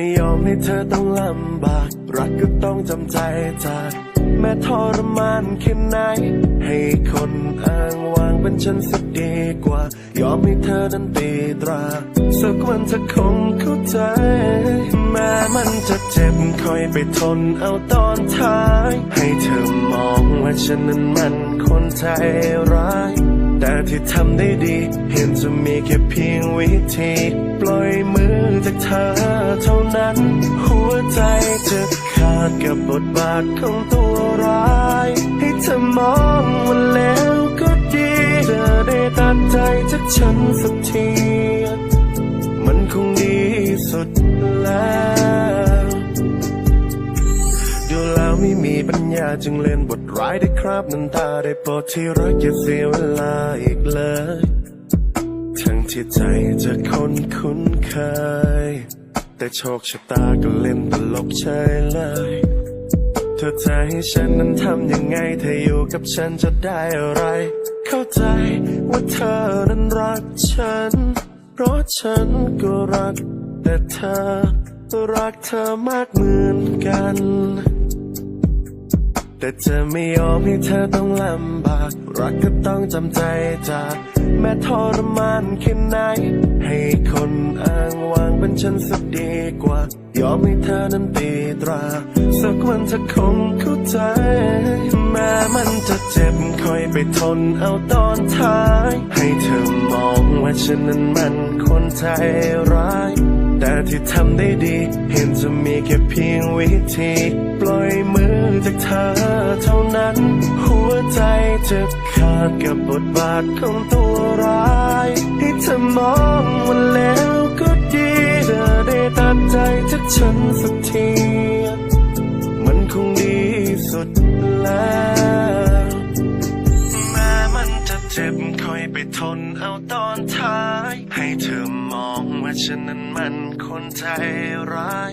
ไม่ยอมให้เธอต้องลำบาก รักก็ต้องจำใจจาก แม้ทรมานแค่ไหน ให้คนอ้างวางเป็นฉันสักดีกว่า ยอมให้เธอนั้นตีตรา สักวันเธอคงเข้าใจ แม้มันจะเจ็บคอยไปทนเอาตอนท้าย ให้เธอมองว่าฉันนั้นมันคนใจร้ายแต่ที่ทำได้ดี เห็นจะมีแค่เพียงวิธี ปล่อยมือจากเธอ เท่านั้น หัวใจจะขาดกับบทบาทของตัวร้าย ให้เธอมองว่าแล้วก็ดีเธอได้ตัดใจจากฉันสักที มันคงดีสุดแล้วดูแล้วไม่มีปัญญาจึงเล่นบทร้ายได้ครับน้ำตาได้โปรดที่รักอย่าเสียเวลาอีกเลยทั้งที่ใจจะคนคุ้นเคย แต่โชคชะตาก็เล่นตลกเฉยเลย เธอจะให้ฉันนั้นทำยังไง เธออยู่กับฉันจะได้อะไร เข้าใจว่าเธอนั้นรักฉัน เพราะฉันก็รัก แต่เธอรักเธอมากเหมือนกัน แต่จะไม่ยอมให้เธอต้องลำบาก รักก็ต้องจำใจจาก แม้ทรมานแค่ไหน ให้คนอ้างวางเป็นฉันสักดีกว่า ยอมให้เธอนั้นตีตรา สักวันเธอคงเข้าใจ แม้มันจะเจ็บคอยไปทนเอาตอนท้าย ให้เธอมองว่าฉันนั้นมันคนใจร้ายแต่ที่ทำได้ดี เห็นจะมีแค่เพียงวิธี ปล่อยมือ จากเธอเท่านั้น หัวใจจะขาดกับบทบาทของตัวร้ายให้เธอมองว่าแล้วก็ดีเธอได้ตัดใจจากฉันสักที มันคงดีสุดแล้วแม้มันจะเจ็บคอยไปทนเอาตอนท้าย ให้เธอมองว่าฉันนั้นมันคนใจร้าย